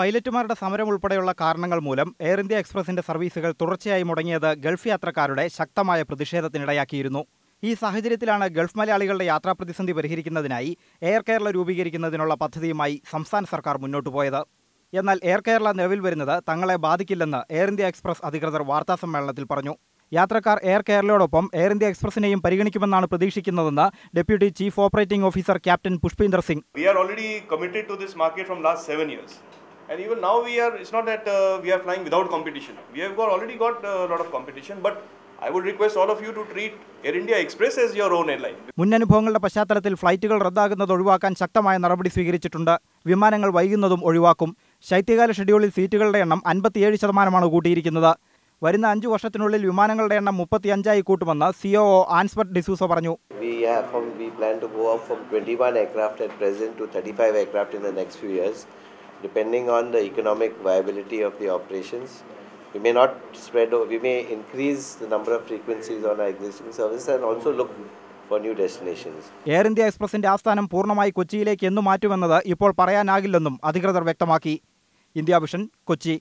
പൈലറ്റുമാരുടെ സമരം ഉൾപ്പെടെയുള്ള കാരണങ്ങൾ മൂലം എയർ ഇന്ത്യ എക്സ്പ്രസിന്റെ സർവീസുകൾ തുടർച്ചയായി മുടങ്ങിയത് ഗൾഫ് യാത്രക്കാരുടെ ശക്തമായ പ്രതിഷേധത്തിനിടയാക്കിയിരുന്നു. ഈ സാഹചര്യത്തിലാണ് ഗൾഫ് മലയാളികളുടെ യാത്രാ പ്രതിസന്ധി പരിഹരിക്കുന്നതിനായി എയർ കേരള രൂപീകരിക്കുന്നതിനുള്ള പദ്ധതിയുമായി സംസ്ഥാന സർക്കാർ മുന്നോട്ടു പോയത്. എന്നാൽ എയർ കേരള നിലവിൽ വരുന്നത് തങ്ങളെ ബാധിക്കില്ലെന്ന് എയർ ഇന്ത്യ എക്സ്പ്രസ് അധികൃതർ വാർത്താസമ്മേളനത്തിൽ പറഞ്ഞു. യാത്രക്കാർ എയർ കേരളയോടൊപ്പം എയർ ഇന്ത്യ എക്സ്പ്രസിനെയും പരിഗണിക്കുമെന്നാണ് പ്രതീക്ഷിക്കുന്നതെന്ന് deputy chief operating officer captain Pushpinder Singh. We are already committed to this market from last seven years. And even now we are, it's not that uh, we are flying without competition. We have got, already got a lot of competition, but I would request all of you to treat Air India Express as your own airline. മുന്നനുഭവങ്ങളുടെ പശ്ചാത്തലത്തിൽ ഫ്ലൈറ്റുകൾ റദ്ദാകുന്നത് ഒഴിവാക്കാൻ ശക്തമായ നടപടി സ്വീകരിച്ചിട്ടുണ്ട് വിമാനങ്ങൾ വൈകുന്നതും ഒഴിവാക്കും ശൈത്യകാല ഷെഡ്യൂളിൽ സീറ്റുകളുടെ എണ്ണം അൻപത്തിയേഴ് ശതമാനമാണ് കൂട്ടിയിരിക്കുന്നത് വരുന്ന അഞ്ചു വർഷത്തിനുള്ളിൽ വിമാനങ്ങളുടെ എണ്ണം മുപ്പത്തിയഞ്ചായി കൂട്ടുമെന്ന് സിഒ ആൻസ്ബർട്ട് ഡിസൂസ പറഞ്ഞു We have from, we plan to go up from 21 aircraft at present to 35 aircraft in the next few years, depending on the economic viability of the operations. We may not spread, we may increase the number of frequencies on our existing service and also look. Air India എക്സ്പ്രസിന്റെ ആസ്ഥാനം പൂർണമായി കൊച്ചിയിലേക്ക് എന്നു മാറ്റുമെന്നത് ഇപ്പോൾ പറയാനാകില്ലെന്നും അധികൃതർ വ്യക്തമാക്കി India vision Kochi